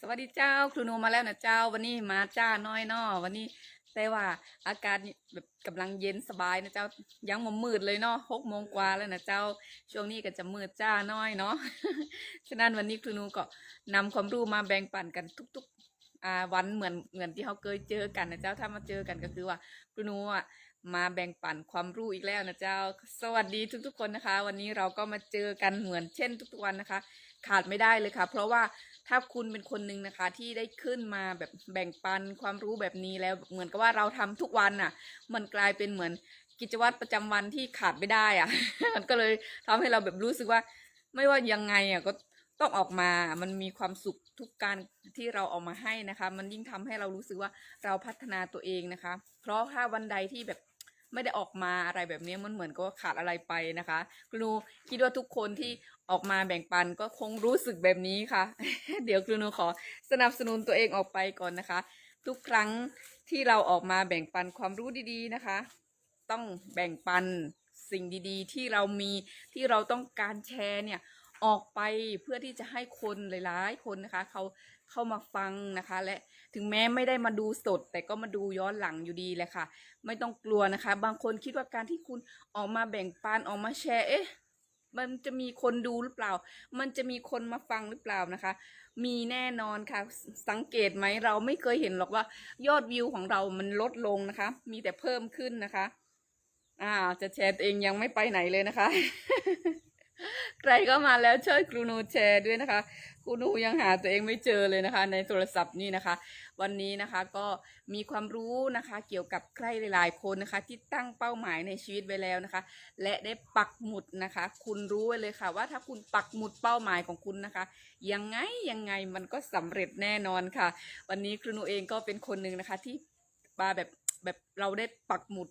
สวัสดีเจ้าครูโนมาแล้วนะเจ้าวันนี้มาจ้าน้อยนอวันนี้แต่ว่าอากาศแบบกำลังเย็นสบายนะเจ้ายังมมืดเลยเนาะหกโมงกว่าแล้วนะเจ้าช่วงนี้ก็จะมืดจ้าน้อยเนาะฉะนั้นวันนี้ครูโนก็นำความรู้มาแบ่งปันกันทุกๆวันเหมือนเหมือนที่เขาเคยเจอกันนะเจ้าถ้ามาเจอกันก็คือว่าครูโนอะมาแบ่งปันความรู้อีกแล้วนะเจ้า สวัสดีทุกๆคนนะคะ วันนี้เราก็มาเจอกันเหมือนเช่นทุกๆวันนะคะ ขาดไม่ได้เลยค่ะ เพราะว่า ถ้าคุณเป็นคนหนึ่งนะคะ ที่ได้ขึ้นมาแบบแบ่งปันความรู้แบบนี้แล้วเหมือนกับว่าเราทำทุกวันน่ะ มันกลายเป็นเหมือนกิจวัตรประจำวันที่ขาดไม่ได้อะ มันก็เลยทำให้เราแบบรู้สึกว่า ไม่ว่ายังไงอะก็ต้องออกมา มันมีความสุขทุกการที่เราออกมาให้นะคะ มันยิ่งทำให้เรารู้สึกว่าเราพัฒนาตัวเองนะคะ เพราะถ้าวันใดที่แบบ ไม่ได้ออกมาอะไรแบบนี้มันเหมือนกับว่าขาดอะไรไปนะคะครูคิดว่าทุกคนที่ออกมาแบ่งปันก็คงรู้สึกแบบนี้ค่ะ เดี๋ยวครูนูขอสนับสนุนตัวเองออกไปก่อนนะคะ ทุกครั้งที่เราออกมาแบ่งปันความรู้ดีๆนะคะ ต้องแบ่งปันสิ่งดีๆ ที่เรามีที่เราต้องการแชร์เนี่ยออกไปเพื่อที่จะให้คนหลาย ๆ คนนะคะ เขาเข้ามาฟังนะคะและ ถึงแม้ไม่ได้มาดูสด แต่ก็มาดูย้อนหลังอยู่ดีแหละค่ะ ไม่ต้องกลัวนะคะ บางคนคิดว่าการที่คุณออกมาแบ่งปันออกมาแชร์เอ๊ะมันจะมีคนดูหรือเปล่า มันจะมีคนมาฟังหรือเปล่านะคะ มีแน่นอนค่ะ สังเกตไหมเราไม่เคยเห็นหรอกว่า ยอดวิวของเรามันลดลงนะคะ มีแต่เพิ่มขึ้นนะคะ อ่า จะแชร์ตัวเองยังไม่ไปไหนเลยนะคะ ใครก็มาแล้วช่วยครูนูแชร์ด้วยนะคะครูนูยังหาตัวเองไม่เจอเลยนะคะ ในโทรศัพท์นี่นะคะ วันนี้นะคะก็มีความรู้นะคะเกี่ยวกับใครหลาย ๆ คนนะคะ ที่ตั้งเป้าหมายในชีวิตไว้แล้วนะคะ และได้ปักหมุดนะคะ คุณรู้ไว้เลยค่ะ ว่าถ้าคุณปักหมุดเป้าหมายของคุณนะคะ ยังไงยังไงมันก็สำเร็จแน่นอนค่ะ วันนี้ครูนูเองก็เป็นคนหนึ่งนะคะที่มาแบบแบบเราได้ปักหมุด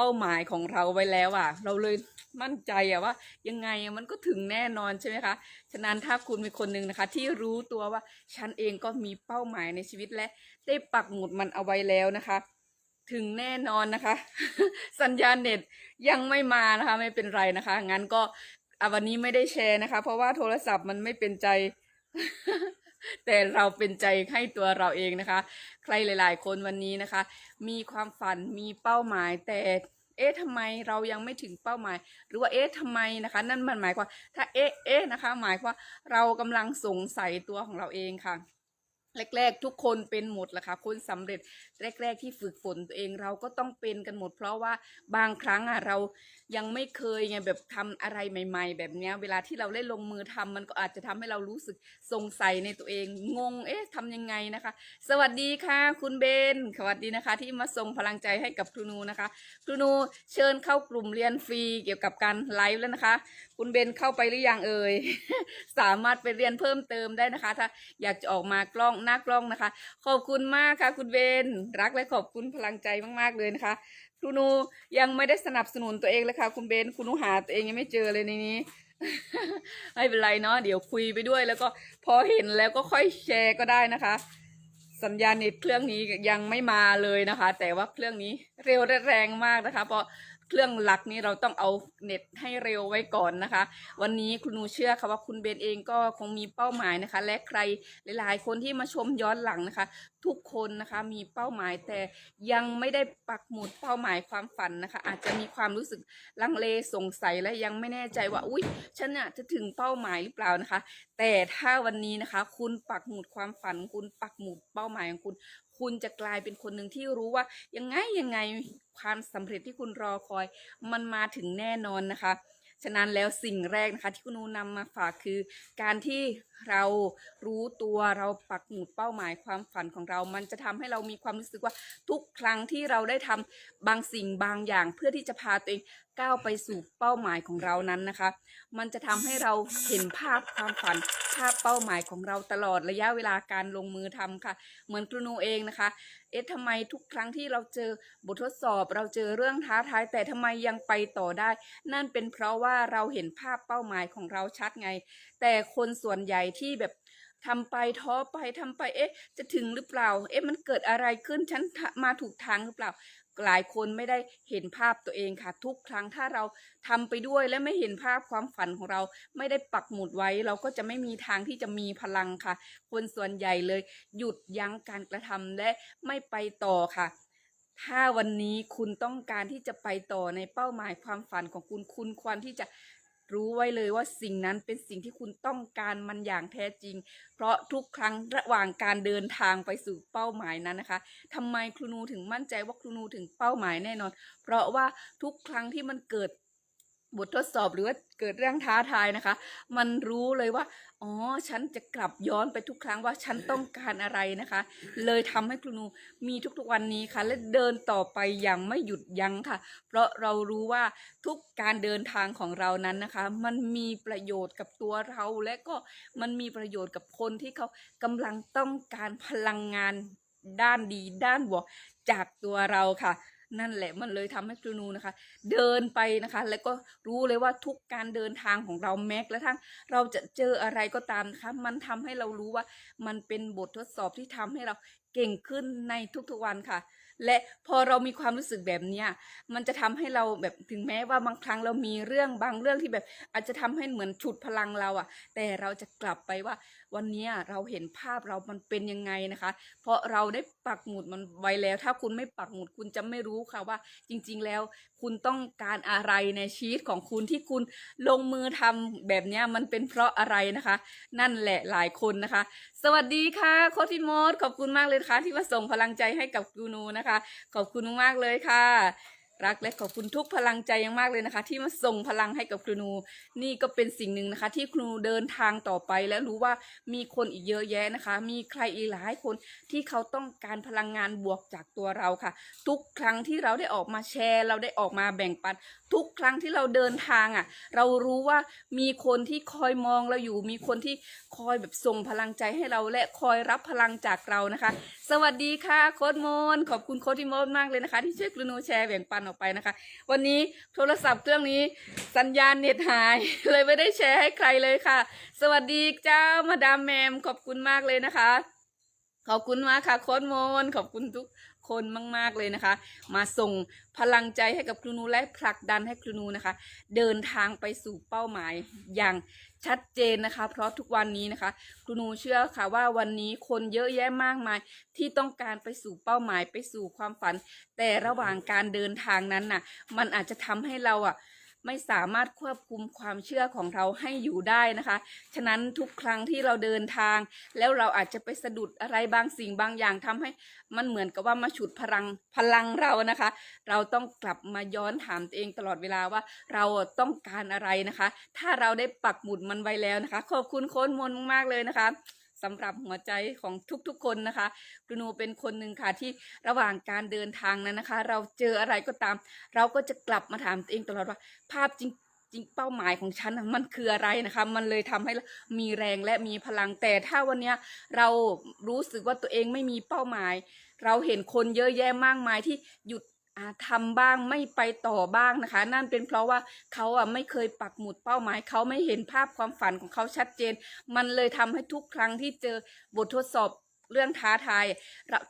เป้าหมายของเราไว้แล้วอะ เราเลยมั่นใจอะว่า ยังไงมันก็ถึงแน่นอนใช่ไหมคะ ฉะนั้นถ้าคุณเป็นคนหนึ่งนะคะ ที่รู้ตัวว่าฉันเองก็มีเป้าหมายในชีวิตและได้ปักหมุดมันเอาไว้แล้วนะคะ ถึงแน่นอนนะคะ สัญญาณเน็ตยังไม่มานะคะ ไม่เป็นไรนะคะงั้นก็อวันนี้ไม่ได้แชร์นะคะ เพราะว่าโทรศัพท์มันไม่เป็นใจ แต่เราเป็นใจให้ตัวเราเองนะคะ ใครหลาย ๆ คนวันนี้นะคะ มีความฝันมีเป้าหมายแต่เอ๊ะทำไมเรายังไม่ถึงเป้าหมาย หรือว่าเอ๊ะทำไมนะคะ นั่นมันหมายความถ้าเอ๊ะเอ๊ะนะคะ หมายความว่าเรากำลังสงสัยตัวของเราเองค่ะ แรกๆ ทุกคนเป็นหมดแหละค่ะคนสำเร็จแรก ๆ ที่ฝึกฝนตัวเองเราก็ต้องเป็นกันหมด เพราะว่าบางครั้งอะเรายังไม่เคยไงแบบทำอะไรใหม่ ๆ แบบเนี้ยเวลาที่เราได้ลงมือทำมันก็อาจจะทำให้เรารู้สึกสงสัยในตัวเองงงเอ๊ะทำยังไงนะคะ สวัสดีค่ะคุณเบนสวัสดีนะคะ ที่มาส่งพลังใจให้กับครูนูนะคะ ครูนูเชิญเข้ากลุ่มเรียนฟรีเกี่ยวกับการไลฟ์แล้วนะคะ คุณเบนเข้าไปหรือยังเอ่ยสามารถไปเรียนเพิ่มเติมได้นะคะ ถ้าอยากจะออกมากล้องหน้ากล้องนะคะ ขอบคุณมากค่ะ คุณเบนรักและขอบคุณพลังใจมากๆเลยนะคะครูนูยังไม่ได้สนับสนุนตัวเองเลยค่ะ คุณเบนคุณนูหาตัวเองยังไม่เจอเลยในนี้ ไม่เป็นไรเนาะเดี๋ยวคุยไปด้วยแล้วก็พอเห็นแล้วก็ค่อยแชร์ก็ได้นะคะ สัญญาณเน็ตเครื่องนี้ยังไม่มาเลยนะคะ แต่ว่าเครื่องนี้เร็วและแรงมากนะคะ เพราะ เครื่องหลักนี้เราต้องเอาเน็ตให้เร็วไว้ก่อนนะคะ วันนี้คุณนูเชื่อค่ะว่าคุณเบนเองก็คงมีเป้าหมายนะคะ และใครหลาย ๆ คนที่มาชมย้อนหลังนะคะ ทุกคนนะคะมีเป้าหมายแต่ยังไม่ได้ปักหมุดเป้าหมายความฝันนะคะ อาจจะมีความรู้สึกลังเลสงสัยและยังไม่แน่ใจว่าอุ้ยฉันน่ะจะถึงเป้าหมายหรือเปล่านะคะ แต่ถ้าวันนี้นะคะ คุณปักหมุดความฝัน คุณปักหมุดเป้าหมายของคุณ คุณจะกลายเป็นคนหนึ่งที่รู้ว่ายังไงยังไงความสำเร็จที่คุณรอคอย มันมาถึงแน่นอนนะคะ ฉะนั้นแล้วสิ่งแรกนะคะที่คุณนูนำมาฝากคือ การที่เรารู้ตัวเราปักหมุดเป้าหมายความฝันของเรา มันจะทำให้เรามีความรู้สึกว่าทุกครั้งที่เราได้ทำบางสิ่งบางอย่าง เพื่อที่จะพาตัวเอง ก้าวไปสู่เป้าหมายของเรานั้นนะคะ มันจะทำให้เราเห็นภาพความฝันภาพเป้าหมายของเราตลอดระยะเวลาการลงมือทำค่ะ เหมือนครูนูเองนะคะ เอ๊ะทำไมทุกครั้งที่เราเจอบททดสอบ เราเจอเรื่องท้าทายแต่ทำไมยังไปต่อได้ นั่นเป็นเพราะว่าเราเห็นภาพเป้าหมายของเราชัดไง แต่คนส่วนใหญ่ที่แบบทำไปท้อไปทำไปเอ๊ะ จะถึงหรือเปล่า เอ๊ะมันเกิดอะไรขึ้นฉันมาถูกทางหรือเปล่า หลายคนไม่ได้เห็นภาพตัวเองค่ะ ทุกครั้งถ้าเราทำไปด้วยและไม่เห็นภาพความฝันของเราไม่ได้ปักหมุดไว้ เราก็จะไม่มีทางที่จะมีพลังค่ะ คนส่วนใหญ่เลย หยุดยั้งการกระทำและไม่ไปต่อค่ะถ้าวันนี้คุณต้องการที่จะไปต่อในเป้าหมายความฝันของคุณ คุณควรที่จะ รู้ไว้เลยว่าสิ่งนั้นเป็นสิ่งที่คุณต้องการมันอย่างแท้จริง เพราะทุกครั้งระหว่างการเดินทางไปสู่เป้าหมายนั้นนะคะทำไมครูนูถึงมั่นใจว่าครูนูถึงเป้าหมายแน่นอน เพราะว่าทุกครั้งที่มันเกิด บททดสอบหรือว่าเกิดเรื่องท้าทายนะคะ มันรู้เลยว่า อ๋อ ฉันจะกลับย้อนไปทุกครั้งว่าฉันต้องการอะไรนะคะ เลยทำให้ครูนูมีทุกๆวันนี้ค่ะ และเดินต่อไปอย่างไม่หยุดยั้งค่ะ เพราะเรารู้ว่าทุกการเดินทางของเรานั้นนะคะ มันมีประโยชน์กับตัวเรา และก็มันมีประโยชน์กับคนที่เขากำลังต้องการพลังงานด้านดีด้านบวกจากตัวเราค่ะ นั่นแหละมันเลยทำให้ครูนูนะคะ เดินไปนะคะ แล้วก็รู้เลยว่าทุกการเดินทางของเราแม้กระทั่งเราจะเจออะไรก็ตามนะคะมันทำให้เรารู้ว่ามันเป็นบททดสอบที่ทำให้เราเก่งขึ้นในทุกๆวันค่ะ และพอเรามีความรู้สึกแบบเนี้ยมันจะทำให้เราแบบถึงแม้ว่าบางครั้งเรามีเรื่องบางเรื่องที่แบบ อาจจะทำให้เหมือนฉุดพลังเราอะแต่เราจะกลับไปว่า วันนี้เราเห็นภาพเรามันเป็นยังไงนะคะ เพราะเราได้ปักหมุดมันไว้แล้ว ถ้าคุณไม่ปักหมุดคุณจะไม่รู้ค่ะว่า จริง ๆ แล้วคุณต้องการอะไรในชีวิตของคุณที่คุณลงมือทำแบบนี้มันเป็นเพราะอะไรนะคะ นั่นแหละหลายคนนะคะ สวัสดีค่ะโคทิโมดขอบคุณมากเลยนะคะที่มาส่งพลังใจให้กับกูนูนะคะขอบคุณมากๆเลยค่ะ รักและขอบคุณทุกพลังใจยังมากเลยนะคะ ที่มาส่งพลังให้กับครูนู นี่ก็เป็นสิ่งหนึ่งนะคะ ที่ครูเดินทางต่อไปและรู้ว่ามีคนอีกเยอะแยะนะคะ มีใครอีกหลายคนที่เขาต้องการพลังงานบวกจากตัวเราค่ะ ทุกครั้งที่เราได้ออกมาแชร์ เราได้ออกมาแบ่งปันทุกครั้งที่เราเดินทางอะ เรารู้ว่ามีคนที่คอยมองเราอยู่ มีคนที่คอยแบบส่งพลังใจให้เราและคอยรับพลังจากเรานะคะ สวัสดีค่ะโค้ดมนขอบคุณโค้ดที่มนมากเลยนะคะ ที่ช่วยกรุณาแชร์แบ่งปันออกไปนะคะ วันนี้โทรศัพท์เครื่องนี้สัญญาณเน็ตหาย เลยไม่ได้แชร์ให้ใครเลยค่ะ สวัสดีเจ้ามาดามแมมขอบคุณมากเลยนะคะ ขอบคุณมากค่ะโค้ดมนขอบคุณทุก คนมากๆเลยนะคะ มาส่งพลังใจให้กับครูนูและผลักดันให้ครูนูนะคะ เดินทางไปสู่เป้าหมายอย่างชัดเจนนะคะ เพราะทุกวันนี้นะคะครูนูเชื่อค่ะว่าวันนี้คนเยอะแยะมากมาย ที่ต้องการไปสู่เป้าหมายไปสู่ความฝัน แต่ระหว่างการเดินทางนั้นน่ะ มันอาจจะทำให้เราอะ ไม่สามารถควบคุมความเชื่อของเราให้อยู่ได้นะคะ ฉะนั้นทุกครั้งที่เราเดินทาง แล้วเราอาจจะไปสะดุดอะไรบางสิ่งบางอย่างทำให้มันเหมือนกับว่ามาฉุดพลังพลังเรานะคะ เราต้องกลับมาย้อนถามตัวเองตลอดเวลาว่าเราต้องการอะไรนะคะ ถ้าเราได้ปักหมุดมันไว้แล้วนะคะ ขอบคุณโค้นมนมากๆเลยนะคะ สำหรับหัวใจของทุกๆคนนะคะครูนูเป็นคนหนึ่งค่ะที่ระหว่างการเดินทางนั้นนะคะ เราเจออะไรก็ตาม เราก็จะกลับมาถามตัวเองตลอดว่าภาพจริงจริงเป้าหมายของฉันมันคืออะไรนะคะ มันเลยทำให้มีแรงและมีพลังแต่ถ้าวันเนี้ยเรารู้สึกว่าตัวเองไม่มีเป้าหมาย เราเห็นคนเยอะแยะมากมายที่หยุด ทำบ้างไม่ไปต่อบ้างนะคะ นั่นเป็นเพราะว่าเขาอะไม่เคยปักหมุดเป้าหมาย เขาไม่เห็นภาพความฝันของเขาชัดเจน มันเลยทำให้ทุกครั้งที่เจอบททดสอบเรื่องท้าทาย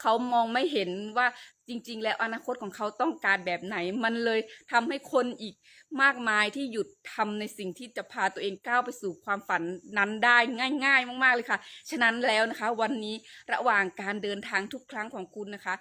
เขามองไม่เห็นว่าจริง ๆ แล้วอนาคตของเขาต้องการแบบไหน มันเลยทำให้คนอีกมากมายที่หยุดทำในสิ่งที่จะพาตัวเองก้าวไปสู่ความฝันนั้นได้ง่าย ๆ มากๆเลยค่ะ ฉะนั้นแล้วนะคะ วันนี้ระหว่างการเดินทางทุกครั้งของคุณนะคะ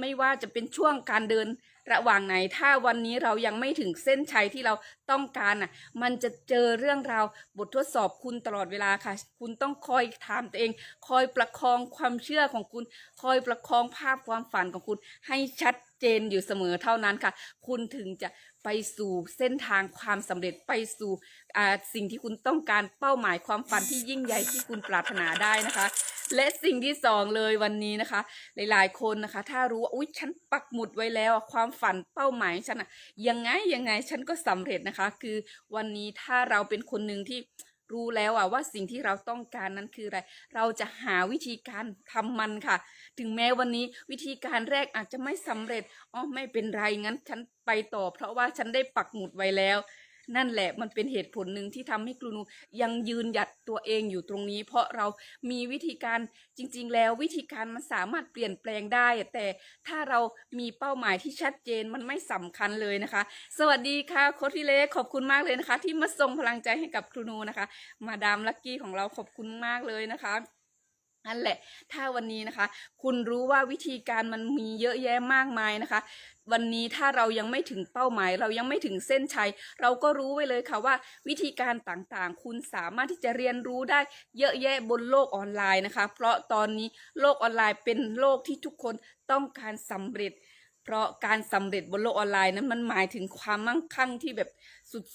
ไม่ว่าจะเป็นช่วงการเดินระหว่างไหน ถ้าวันนี้เรายังไม่ถึงเส้นชัยที่เราต้องการอะ มันจะเจอเรื่องราวบททดสอบคุณตลอดเวลาค่ะ คุณต้องคอยถามตัวเอง คอยประคองความเชื่อของคุณ คอยประคองภาพความฝันของคุณให้ชัด เจนอยู่เสมอเท่านั้นค่ะ คุณถึงจะไปสู่เส้นทางความสำเร็จไปสู่อ่าสิ่งที่คุณต้องการเป้าหมายความฝันที่ยิ่งใหญ่ที่คุณปรารถนาได้นะคะ และสิ่งที่สองเลยวันนี้นะคะ หลายๆ คนนะคะ ถ้ารู้ว่าอุ๊ยฉันปักหมุดไว้แล้วความฝันเป้าหมายฉันอะยังไงยังไงฉันก็สำเร็จนะคะ คือวันนี้ถ้าเราเป็นคนหนึ่งที่ รู้แล้วอะว่าสิ่งที่เราต้องการนั้นคืออะไร เราจะหาวิธีการทำมันค่ะ ถึงแม้วันนี้วิธีการแรกอาจจะไม่สำเร็จอ๋อไม่เป็นไรงั้นฉันไปต่อ เพราะว่าฉันได้ปักหมุดไว้แล้ว นั่นแหละมันเป็นเหตุผลหนึ่งที่ทำให้ครูนูยังยืนหยัดตัวเองอยู่ตรงนี้ เพราะเรามีวิธีการจริง ๆ แล้ววิธีการมันสามารถเปลี่ยนแปลงได้ แต่ถ้าเรามีเป้าหมายที่ชัดเจนมันไม่สำคัญเลยนะคะ สวัสดีค่ะโค้ชพี่เล็กขอบคุณมากเลยนะคะ ที่มาส่งพลังใจให้กับครูนูนะคะ มาดามลักกี้ของเราขอบคุณมากเลยนะคะ นั่นแหละ ถ้าวันนี้นะคะ คุณรู้ว่าวิธีการมันมีเยอะแยะมากมายนะคะ วันนี้ถ้าเรายังไม่ถึงเป้าหมาย เรายังไม่ถึงเส้นชัย เราก็รู้ไว้เลยค่ะว่า วิธีการต่างๆ คุณสามารถที่จะเรียนรู้ได้เยอะแยะบนโลกออนไลน์นะคะ เพราะตอนนี้โลกออนไลน์เป็นโลกที่ทุกคนต้องการสำเร็จ เพราะการสำเร็จบนโลกออนไลน์นั้นมันหมายถึงความมั่งคั่งที่แบบ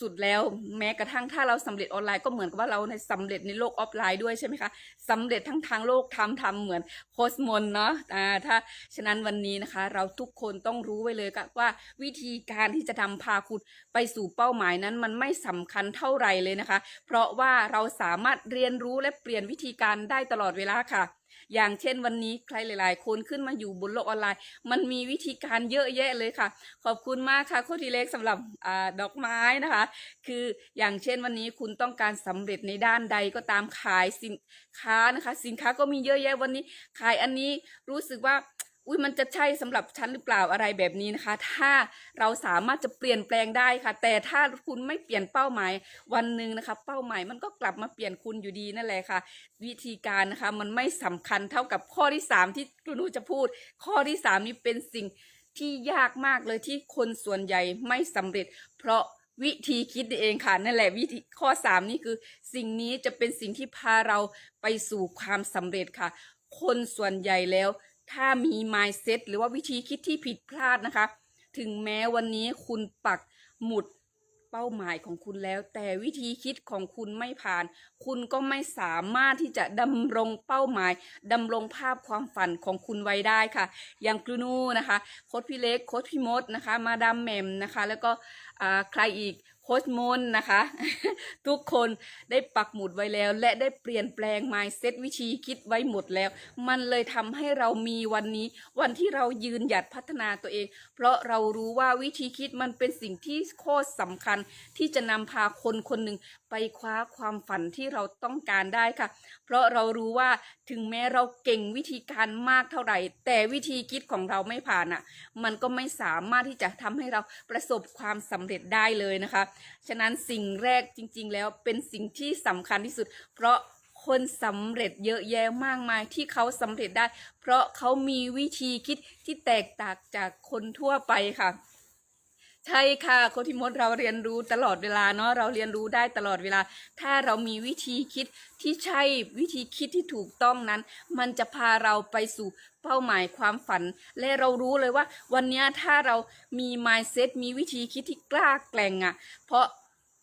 สุดๆแล้ว แม้กระทั่งถ้าเราสำเร็จออนไลน์ก็เหมือนกับว่าเราในสำเร็จในโลกออฟไลน์ด้วยใช่ไหมคะสำเร็จทั้งทางโลกทำทำเหมือนโคสมนเนาะอ่าถ้าฉะนั้นวันนี้นะคะ เราทุกคนต้องรู้ไว้เลยค่ะว่าวิธีการที่จะทำพาคุณไปสู่เป้าหมายนั้นมันไม่สำคัญเท่าไหร่เลยนะคะ เพราะว่าเราสามารถเรียนรู้และเปลี่ยนวิธีการได้ตลอดเวลาค่ะ อย่างเช่นวันนี้ใครหลาย ๆ คนขึ้นมาอยู่บนโลกออนไลน์ มันมีวิธีการเยอะแยะเลยค่ะ ขอบคุณมากค่ะโคดีเล็กสำหรับอดอกไม้นะคะ คืออย่างเช่นวันนี้คุณต้องการสำเร็จในด้านใดก็ตามขายสินค้านะคะ สินค้าก็มีเยอะแยะวันนี้ ขายอันนี้รู้สึกว่า อุ้ยมันจะใช่สำหรับฉันหรือเปล่าอะไรแบบนี้นะคะ ถ้าเราสามารถจะเปลี่ยนแปลงได้ค่ะ แต่ถ้าคุณไม่เปลี่ยนเป้าหมายวันหนึ่งนะคะ เป้าหมายมันก็กลับมาเปลี่ยนคุณอยู่ดีนั่นแหละค่ะ วิธีการนะคะมันไม่สำคัญเท่ากับข้อที่สามที่คุณนูจะพูด ข้อที่สามนี้เป็นสิ่งที่ยากมากเลยที่คนส่วนใหญ่ไม่สำเร็จ เพราะวิธีคิดเองค่ะนั่นแหละวิธีข้อสามนี่คือ สิ่งนี้จะเป็นสิ่งที่พาเราไปสู่ความสำเร็จค่ะ คนส่วนใหญ่แล้ว ถ้ามี mindset หรือว่าวิธีคิดที่ผิดพลาดนะคะ ถึงแม้วันนี้คุณปักหมุดเป้าหมายของคุณแล้ว แต่วิธีคิดของคุณไม่ผ่าน คุณก็ไม่สามารถที่จะดำรงเป้าหมายดำรงภาพความฝันของคุณไว้ได้ค่ะ อย่างกรูนูนะคะโค้ชพี่เล็กโค้ชพี่มดนะคะ มาดามแหมมนะคะ แล้วก็ใครอีก ค้ชมนนะคะ ทุกคนได้ปักหมุดไว้แล้ว และได้เปลี่ยนแปลง mindset วิธีคิดไว้หมดแล้ว มันเลยทำให้เรามีวันนี้ วันที่เรายืนหยัดพัฒนาตัวเอง เพราะเรารู้ว่าวิธีคิดมันเป็นสิ่งที่โคตรสำคัญที่จะนำพาคนคนหนึ่ง ไปคว้าความฝันที่เราต้องการได้ค่ะ เพราะเรารู้ว่าถึงแม้เราเก่งวิธีการมากเท่าไหร่ แต่วิธีคิดของเราไม่ผ่านอะ มันก็ไม่สามารถที่จะทำให้เราประสบความสำเร็จได้เลยนะคะ ฉะนั้นสิ่งแรกจริง ๆ แล้วเป็นสิ่งที่สำคัญที่สุด เพราะคนสำเร็จเยอะแยะมากมายที่เขาสำเร็จได้ เพราะเขามีวิธีคิดที่แตกต่างจากคนทั่วไปค่ะ ใช่ค่ะโคชทิมดเราเรียนรู้ตลอดเวลาเนาะเราเรียนรู้ได้ตลอดเวลา ถ้าเรามีวิธีคิดที่ใช่วิธีคิดที่ถูกต้องนั้น มันจะพาเราไปสู่เป้าหมายความฝัน และเรารู้เลยว่า วันนี้ถ้าเรามี mindset มีวิธีคิดที่กล้าแกร่งอะ่ะ เพราะ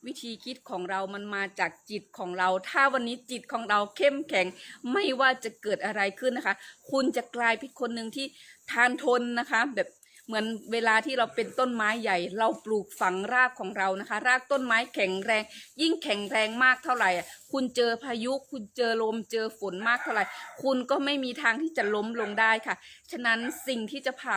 วิธีคิดของเรามันมาจากจิตของเรา ถ้าวันนี้จิตของเราเข้มแข็ง ไม่ว่าจะเกิดอะไรขึ้นนะคะ คุณจะกลายเป็นคนหนึ่งที่ทานทนนะคะ แบบ เหมือนเวลาที่เราเป็นต้นไม้ใหญ่ เราปลูกฝังรากของเรานะคะ รากต้นไม้แข็งแรง ยิ่งแข็งแรงมากเท่าไหร่ คุณเจอพายุ คุณเจอลมเจอฝนมากเท่าไหร่ คุณก็ไม่มีทางที่จะล้มลงได้ค่ะ ฉะนั้นสิ่งที่จะพา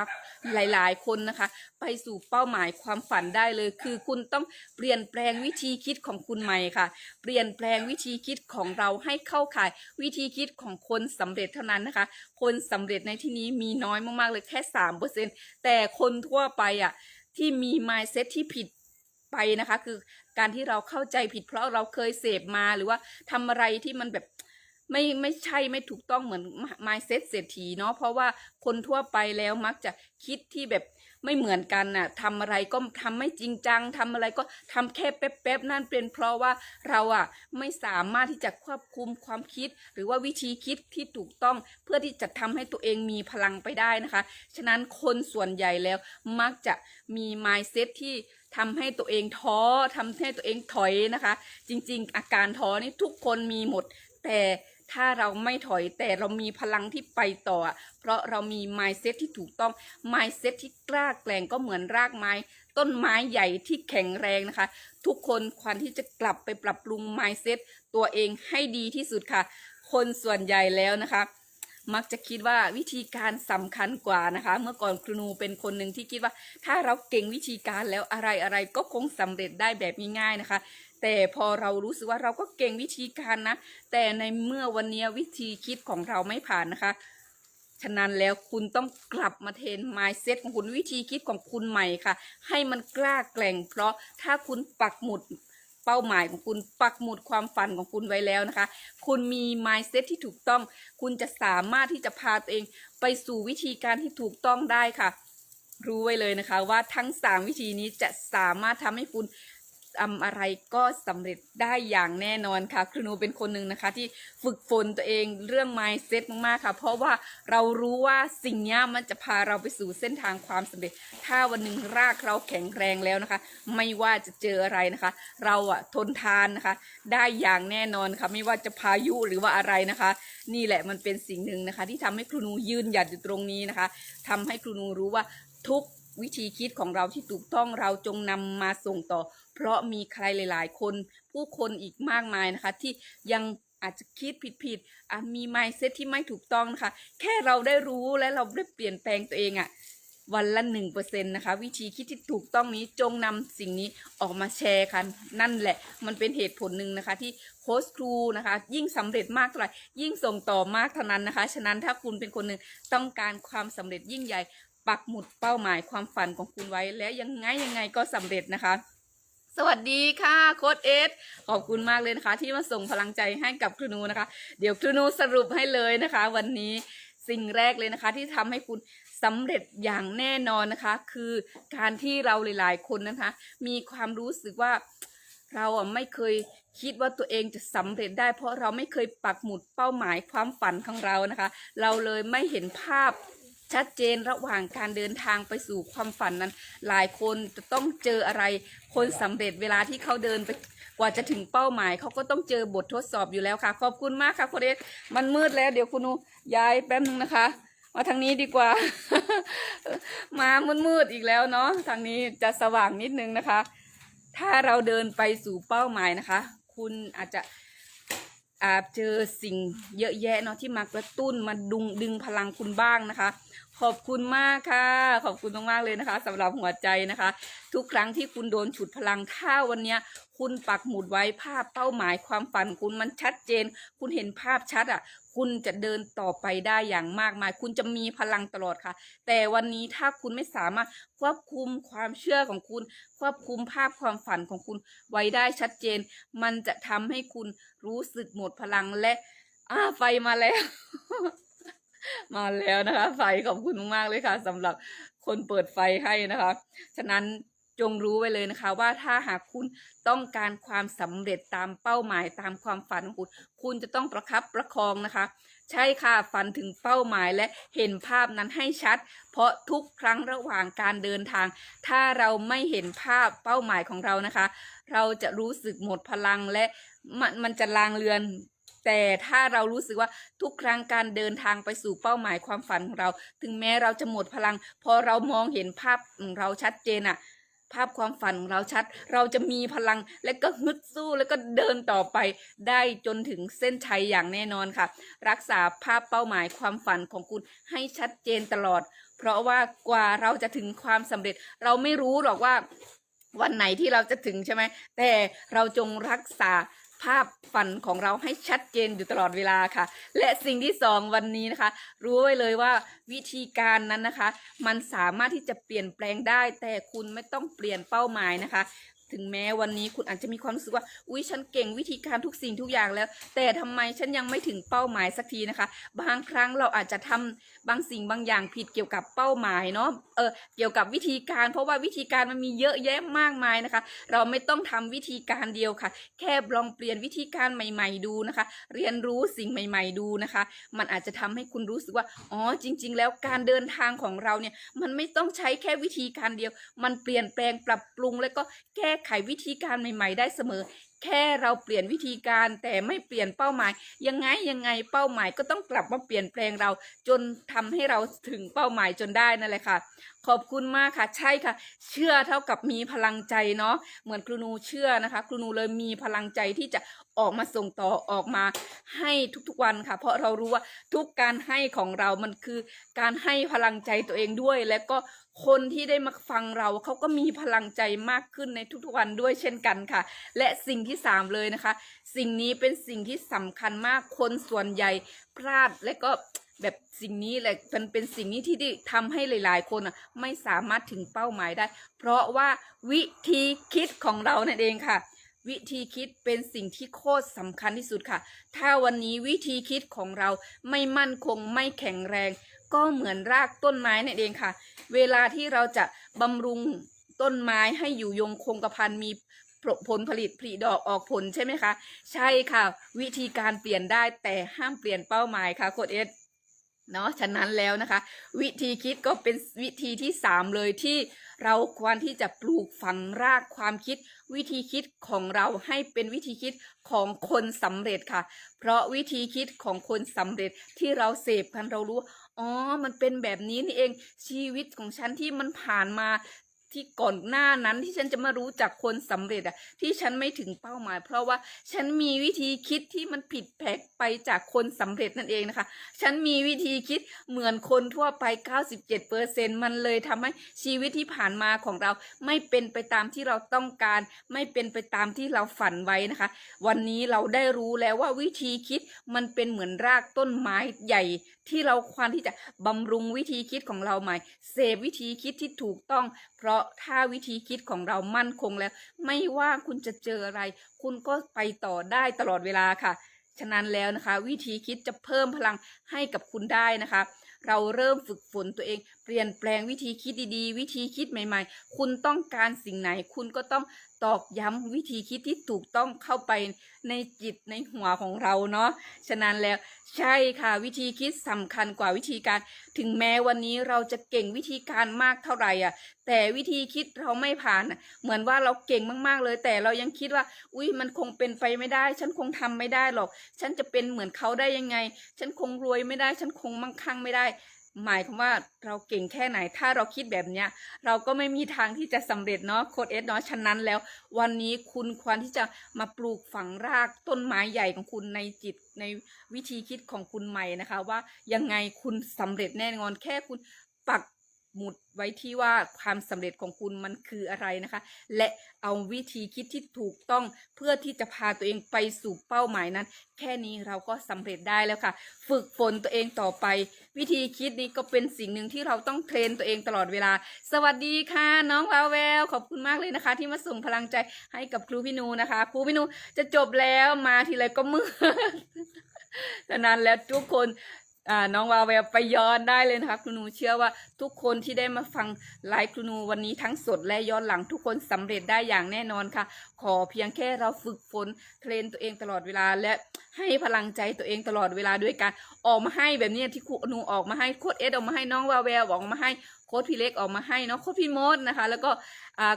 หลาย ๆ คนนะคะ ไปสู่เป้าหมายความฝันได้เลย คือคุณต้องเปลี่ยนแปลงวิธีคิดของคุณใหม่ค่ะ เปลี่ยนแปลงวิธีคิดของเราให้เข้าข่ายวิธีคิดของคนสำเร็จเท่านั้นนะคะ คนสำเร็จในที่นี้มีน้อยมากๆเลยแค่สามเปอร์เซ็นแต่คนทั่วไปอะที่มี mindset ที่ผิดไปนะคะ คือการที่เราเข้าใจผิดเพราะเราเคยเสพมาหรือว่าทำอะไรที่มันแบบไม่ไม่ใช่ไม่ถูกต้องเหมือน mindset เศรษฐีเนาะเพราะว่าคนทั่วไปแล้วมักจะคิดที่แบบ ไม่เหมือนกันน่ะทำอะไรก็ทำไม่จริงจังทำอะไรก็ทำแค่แป๊บๆนั่นเป็นเพราะว่าเราอะไม่สามารถที่จะควบคุมความคิด หรือว่าวิธีคิดที่ถูกต้องเพื่อที่จะทำให้ตัวเองมีพลังไปได้นะคะ ฉะนั้นคนส่วนใหญ่แล้วมักจะมี mindset ที่ทำให้ตัวเองท้อทำให้ตัวเองถอยนะคะ จริง ๆ อาการท้อนี่ทุกคนมีหมด แต่ ถ้าเราไม่ถอยแต่เรามีพลังที่ไปต่อ เพราะเรามี mindset ที่ถูกต้อง mindset ที่กล้าแกร่งก็เหมือนรากไม้ ต้นไม้ใหญ่ที่แข็งแรงนะคะ ทุกคนควรที่จะกลับไปปรับปรุง mindset ตัวเองให้ดีที่สุดค่ะ คนส่วนใหญ่แล้วนะคะมักจะคิดว่าวิธีการสำคัญกว่านะคะ เมื่อก่อนครูนูเป็นคนหนึ่งที่คิดว่า ถ้าเราเก่งวิธีการแล้วอะไรอะไรก็คงสำเร็จได้แบบง่ายๆนะคะ แต่พอเรารู้สึกว่าเราก็เก่งวิธีการนะ แต่ในเมื่อวันนี้วิธีคิดของเราไม่ผ่านนะคะ ฉะนั้นแล้วคุณต้องกลับมาเทรน mindset ของคุณวิธีคิดของคุณใหม่ค่ะ ให้มันกล้าแกร่ง เพราะถ้าคุณปักหมุดเป้าหมายของคุณปักหมุดความฝันของคุณไว้แล้วนะคะ คุณมี mindset ที่ถูกต้อง คุณจะสามารถที่จะพาตัวเองไปสู่วิธีการที่ถูกต้องได้ค่ะ รู้ไว้เลยนะคะว่าทั้งสามวิธีนี้จะสามารถทำให้คุณ ทำอะไรก็สำเร็จได้อย่างแน่นอนค่ะครูหนูเป็นคนหนึ่งนะคะ ที่ฝึกฝนตัวเองเรื่อง mindset มากๆค่ะ เพราะว่าเรารู้ว่าสิ่งนี้มันจะพาเราไปสู่เส้นทางความสำเร็จ ถ้าวันหนึ่งรากเราแข็งแรงแล้วนะคะ ไม่ว่าจะเจออะไรนะคะ เราอะทนทานนะคะ ได้อย่างแน่นอนค่ะ ไม่ว่าจะพายุหรือว่าอะไรนะคะ นี่แหละมันเป็นสิ่งหนึ่งนะคะ ที่ทำให้ครูหนูยืนหยัดอยู่ตรงนี้นะคะทำให้ครูหนูรู้ว่าทุก วิธีคิดของเราที่ถูกต้องเราจงนำมาส่งต่อ เพราะมีใครหลาย ๆ คน ผู้คนอีกมากมายนะคะ ที่ยังอาจจะคิดผิดๆมี mindset ที่ไม่ถูกต้องนะคะ แค่เราได้รู้และเราได้เปลี่ยนแปลงตัวเองอะวันละหนึ่งเปอร์เซ็นต์นะคะ วิธีคิดที่ถูกต้องนี้จงนำสิ่งนี้ออกมาแชร์กันนั่นแหละ มันเป็นเหตุผลหนึ่งนะคะ ที่โค้ชครูนะคะ ยิ่งสำเร็จมากเท่าไหร่ยิ่งส่งต่อมากเท่านั้นนะคะ ฉะนั้นถ้าคุณเป็นคนหนึ่งต้องการความสำเร็จยิ่งใหญ่ ปักหมุดเป้าหมายความฝันของคุณไว้ แล้วยังไงยังไงก็สำเร็จนะคะ สวัสดีค่ะโค้ดเอสขอบคุณมากเลยนะคะ ที่มาส่งพลังใจให้กับครูนูนะคะ เดี๋ยวครูนูสรุปให้เลยนะคะ วันนี้สิ่งแรกเลยนะคะ ที่ทำให้คุณสำเร็จอย่างแน่นอนนะคะ คือการที่เราหลาย ๆ คนนะคะ มีความรู้สึกว่าเราอะไม่เคยคิดว่าตัวเองจะสำเร็จได้ เพราะเราไม่เคยปักหมุดเป้าหมายความฝันของเรานะคะ เราเลยไม่เห็นภาพ ชัดเจนระหว่างการเดินทางไปสู่ความฝันนั้น หลายคนจะต้องเจออะไร คนสำเร็จเวลาที่เขาเดินไปกว่าจะถึงเป้าหมาย เขาก็ต้องเจอบททดสอบอยู่แล้วค่ะ ขอบคุณมากค่ะคุณเอสมันมืดแล้วเดี๋ยวคุณนูย้ายแป๊บนึงนะคะ มาทางนี้ดีกว่า มามืดๆอีกแล้วเนาะทางนี้จะสว่างนิดนึงนะคะ ถ้าเราเดินไปสู่เป้าหมายนะคะ คุณอาจจะ อาจเจอสิ่งเยอะแยะเนาะที่มากระตุ้นมาดึงดึงพลังคุณบ้างนะคะ ขอบคุณมากค่ะ ขอบคุณมากๆเลยนะคะสำหรับหัวใจนะคะ ทุกครั้งที่คุณโดนฉุดพลังถ้าวันเนี้ย คุณปักหมุดไว้ภาพเป้าหมายความฝันคุณมันชัดเจน คุณเห็นภาพชัดอะ คุณจะเดินต่อไปได้อย่างมากมาย คุณจะมีพลังตลอดค่ะ แต่วันนี้ถ้าคุณไม่สามารถควบคุมความเชื่อของคุณ ควบคุมภาพความฝันของคุณไว้ได้ชัดเจน มันจะทำให้คุณรู้สึกหมดพลังและอ่าไฟมาแล้ว มาแล้วนะคะ ไฟขอบคุณมากเลยค่ะสำหรับคนเปิดไฟให้นะคะ ฉะนั้น จงรู้ไว้เลยนะคะ ว่าถ้าหากคุณต้องการความสำเร็จตามเป้าหมายตามความฝันของคุณ คุณจะต้องประคับประคองนะคะ ใช่ค่ะฝันถึงเป้าหมายและเห็นภาพนั้นให้ชัด เพราะทุกครั้งระหว่างการเดินทาง ถ้าเราไม่เห็นภาพเป้าหมายของเรานะคะ เราจะรู้สึกหมดพลังและมันมันจะลางเลือนแต่ถ้าเรารู้สึกว่าทุกครั้งการเดินทางไปสู่เป้าหมายความฝันของเรา ถึงแม้เราจะหมดพลัง พอเรามองเห็นภาพของเราชัดเจนอะ ภาพความฝันของเราชัด เราจะมีพลังและก็ฮึดสู้แล้วก็เดินต่อไป ได้จนถึงเส้นชัยอย่างแน่นอนค่ะ รักษาภาพเป้าหมายความฝันของคุณให้ชัดเจนตลอด เพราะว่ากว่าเราจะถึงความสำเร็จ เราไม่รู้หรอกว่าวันไหนที่เราจะถึงใช่ไหมแต่เราจงรักษา ภาพฝันของเราให้ชัดเจนอยู่ตลอดเวลาค่ะ และสิ่งที่สองวันนี้นะคะ รู้ไว้เลยว่าวิธีการนั้นนะคะ มันสามารถที่จะเปลี่ยนแปลงได้ แต่คุณไม่ต้องเปลี่ยนเป้าหมายนะคะ ถึงแม้วันนี้คุณอาจจะมีความรู้สึกว่า อุ๊ยฉันเก่งวิธีการทุกสิ่งทุกอย่างแล้ว แต่ทำไมฉันยังไม่ถึงเป้าหมายสักทีนะคะ บางครั้งเราอาจจะทำบางสิ่งบางอย่างผิดเกี่ยวกับเป้าหมายเนาะเออเกี่ยวกับวิธีการ เพราะว่าวิธีการมันมีเยอะแยะมากมายนะคะ เราไม่ต้องทำวิธีการเดียวค่ะ แค่ลองเปลี่ยนวิธีการใหม่ ๆ ดูนะคะ เรียนรู้สิ่งใหม่ ๆ ดูนะคะ มันอาจจะทำให้คุณรู้สึกว่าอ๋อจริง ๆ แล้วการเดินทางของเราเนี่ยมันไม่ต้องใช้แค่วิธีการเดียว มันเปลี่ยนแปลงปรับปรุงแล้วก็แก้ไขวิธีการใหม่ ๆ ได้เสมอ แค่เราเปลี่ยนวิธีการแต่ไม่เปลี่ยนเป้าหมาย ยังไงยังไงเป้าหมายก็ต้องกลับมาเปลี่ยนแปลงเรา จนทำให้เราถึงเป้าหมายจนได้นั่นแหละค่ะ ขอบคุณมากค่ะ ใช่ค่ะ เชื่อเท่ากับมีพลังใจเนาะเหมือนครูนูเชื่อนะคะ ครูนูเลยมีพลังใจที่จะออกมาส่งต่อออกมาให้ทุกๆวันค่ะ เพราะเรารู้ว่าทุกการให้ของเรามันคือการให้พลังใจตัวเองด้วยและก็คนที่ได้มาฟังเราเขาก็มีพลังใจมากขึ้นในทุกๆวันด้วยเช่นกันค่ะ และสิ่งที่สามเลยนะคะ สิ่งนี้เป็นสิ่งที่สำคัญมากคนส่วนใหญ่พลาดและก็แบบสิ่งนี้แหละมันเป็นสิ่งนี้ที่ที่ทำให้หลาย ๆ คนอะไม่สามารถถึงเป้าหมายได้ เพราะว่าวิธีคิดของเรานั่นเองค่ะ วิธีคิดเป็นสิ่งที่โคตรสำคัญที่สุดค่ะ ถ้าวันนี้วิธีคิดของเราไม่มั่นคงไม่แข็งแรง ก็เหมือนรากต้นไม้นั่นเองค่ะ เวลาที่เราจะบำรุงต้นไม้ให้อยู่ยงคงกระพันมีผลผลิตผลิดอกออกผลใช่ไหมคะ ใช่ค่ะ วิธีการเปลี่ยนได้แต่ห้ามเปลี่ยนเป้าหมายค่ะโคดเอสเนาะฉะนั้นแล้วนะคะ วิธีคิดก็เป็นวิธีที่สามเลยที่เราควรที่จะปลูกฝังรากความคิด วิธีคิดของเราให้เป็นวิธีคิดของคนสำเร็จค่ะ เพราะวิธีคิดของคนสำเร็จที่เราเสพกันเรารู้ อ๋อ มันเป็นแบบนี้นี่เองชีวิตของฉันที่มันผ่านมา ที่ก่อนหน้านั้นที่ฉันจะมารู้จักคนสำเร็จอะที่ฉันไม่ถึงเป้าหมาย เพราะว่าฉันมีวิธีคิดที่มันผิดแผกไปจากคนสำเร็จนั่นเองนะคะ ฉันมีวิธีคิดเหมือนคนทั่วไป 97%มันเลยทำให้ชีวิตที่ผ่านมาของเราไม่เป็นไปตามที่เราต้องการ ไม่เป็นไปตามที่เราฝันไว้นะคะ วันนี้เราได้รู้แล้วว่าวิธีคิดมันเป็นเหมือนรากต้นไม้ใหญ่ที่เราควรที่จะบำรุงวิธีคิดของเราใหม่ เสพวิธีคิดที่ถูกต้อง เพราะถ้าวิธีคิดของเรามั่นคงแล้ว ไม่ว่าคุณจะเจออะไร คุณก็ไปต่อได้ตลอดเวลาค่ะ ฉะนั้นแล้วนะคะ วิธีคิดจะเพิ่มพลังให้กับคุณได้นะคะ เราเริ่มฝึกฝนตัวเอง เปลี่ยนแปลงวิธีคิดดีๆ วิธีคิดใหม่ ๆ คุณต้องการสิ่งไหน คุณก็ต้อง ตอกย้ำวิธีคิดที่ถูกต้องเข้าไปในจิตในหัวของเราเนาะ ฉะนั้นแล้วใช่ค่ะวิธีคิดสำคัญกว่าวิธีการ ถึงแม้วันนี้เราจะเก่งวิธีการมากเท่าไหร่อะ แต่วิธีคิดเราไม่ผ่านเหมือนว่าเราเก่งมากๆเลย แต่เรายังคิดว่า อุ้ยมันคงเป็นไปไม่ได้ ฉันคงทำไม่ได้หรอก ฉันจะเป็นเหมือนเขาได้ยังไง ฉันคงรวยไม่ได้ ฉันคงมั่งคั่งไม่ได้ หมายความว่าเราเก่งแค่ไหน ถ้าเราคิดแบบเนี้ย เราก็ไม่มีทางที่จะสำเร็จเนาะโค้ดเอสเนาะฉะนั้นแล้ว วันนี้คุณควรที่จะมาปลูกฝังรากต้นไม้ใหญ่ของคุณในจิตในวิธีคิดของคุณใหม่นะคะ ว่ายังไงคุณสำเร็จแน่นอนแค่คุณปัก หมุดไว้ที่ว่าความสำเร็จของคุณมันคืออะไรนะคะ และเอาวิธีคิดที่ถูกต้องเพื่อที่จะพาตัวเองไปสู่เป้าหมายนั้น แค่นี้เราก็สำเร็จได้แล้วค่ะ ฝึกฝนตัวเองต่อไป วิธีคิดนี้ก็เป็นสิ่งหนึ่งที่เราต้องเทรนตัวเองตลอดเวลา สวัสดีค่ะ น้องวาวแววขอบคุณมากเลยนะคะ ที่มาส่งพลังใจให้กับครูพี่นูนะคะครูพี่นูจะจบแล้วมาทีไรก็มืดฉะนั้นแล้วทุกคน น้องวาแววไปย้อนได้เลยนะคะครูนูเชื่อว่าทุกคนที่ได้มาฟังไลฟ์ครูนูวันนี้ทั้งสดและย้อนหลังทุกคนสำเร็จได้อย่างแน่นอนค่ะ ขอเพียงแค่เราฝึกฝนเทรนตัวเองตลอดเวลาและให้พลังใจตัวเองตลอดเวลาด้วยการออกมาให้แบบนี้ที่ครูนูออกมาให้โคดเอสออกมาให้น้องวาแววออกมาให้ ค้ดพี่เล็กออกมาให้เนาะโค้ดพี่มดนะคะ แล้วก็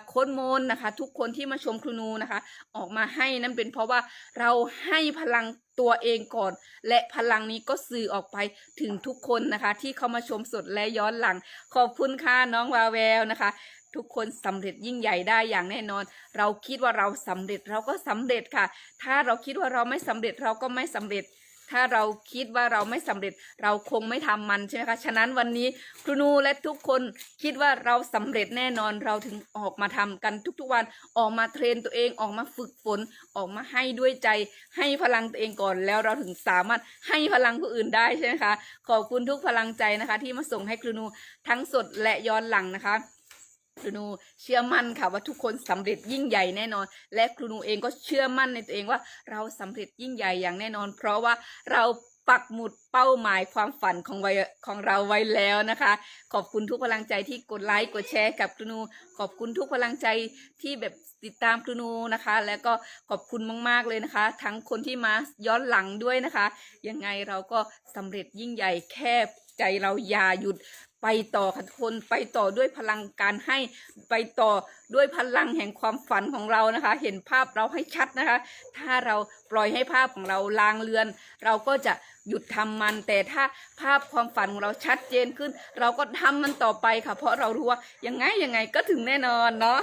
โค้ดโมนนะคะ ทุกคนที่มาชมครูนูนะคะ ออกมาให้นั่นเป็นเพราะว่าเราให้พลังตัวเองก่อน และพลังนี้ก็สื่อออกไปถึงทุกคนนะคะ ที่เข้ามาชมสดและย้อนหลัง ขอบคุณค่ะน้องวาแววนะคะทุกคนสำเร็จยิ่งใหญ่ได้อย่างแน่นอน เราคิดว่าเราสำเร็จเราก็สำเร็จค่ะ ถ้าเราคิดว่าเราไม่สำเร็จเราก็ไม่สำเร็จ ถ้าเราคิดว่าเราไม่สำเร็จเราคงไม่ทำมันใช่ไหมคะฉะนั้นวันนี้ครูนูและทุกคนคิดว่าเราสำเร็จแน่นอนเราถึงออกมาทำกันทุกๆวันออกมาเทรนตัวเองออกมาฝึกฝนออกมาให้ด้วยใจ ให้พลังตัวเองก่อนแล้วเราถึงสามารถให้พลังผู้อื่นได้ใช่ไหมคะขอบคุณทุกพลังใจนะคะ ที่มาส่งให้ครูนูทั้งสดและย้อนหลังนะคะ ครูนูเชื่อมั่นค่ะว่าทุกคนสำเร็จยิ่งใหญ่แน่นอน และครูนูเองก็เชื่อมั่นในตัวเองว่าเราสำเร็จยิ่งใหญ่อย่างแน่นอน เพราะว่าเราปักหมุดเป้าหมายความฝันของไว้ของเราไว้แล้วนะคะ ขอบคุณทุกพลังใจที่กดไลค์กดแชร์กับครูนู ขอบคุณทุกพลังใจที่แบบติดตามครูนูนะคะ แล้วก็ขอบคุณมาก ๆเลยนะคะ ทั้งคนที่มาย้อนหลังด้วยนะคะ ยังไงเราก็สำเร็จยิ่งใหญ่แค่ใจเราอย่าหยุด ไปต่อค่ะทุกคนไปต่อด้วยพลังการให้ไปต่อด้วยพลังแห่งความฝันของเรานะคะ เห็นภาพเราให้ชัดนะคะ ถ้าเราปล่อยให้ภาพของเราลางเลือน เราก็จะหยุดทำมัน แต่ถ้าภาพความฝันของเราชัดเจนขึ้น เราก็ทำมันต่อไปค่ะ เพราะเรารู้ว่ายังไงยังไงก็ถึงแน่นอนเนาะ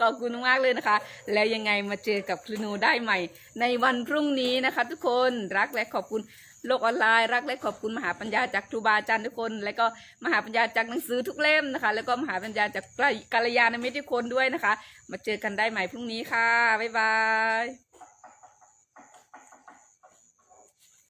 ขอบคุณมากเลยนะคะ แล้วยังไงมาเจอกับครูนูได้ใหม่ ในวันพรุ่งนี้นะคะ ทุกคนรักและขอบคุณ โลกออนไลน์รักและขอบคุณมหาปัญญาจากครูบาอาจารย์ทุกคน แล้วก็มหาปัญญาจากหนังสือทุกเล่มนะคะ แล้วก็มหาปัญญาจากกัลยาณมิตรทุกคนด้วยนะคะ มาเจอกันได้ใหม่พรุ่งนี้ค่ะบ๊ายบาย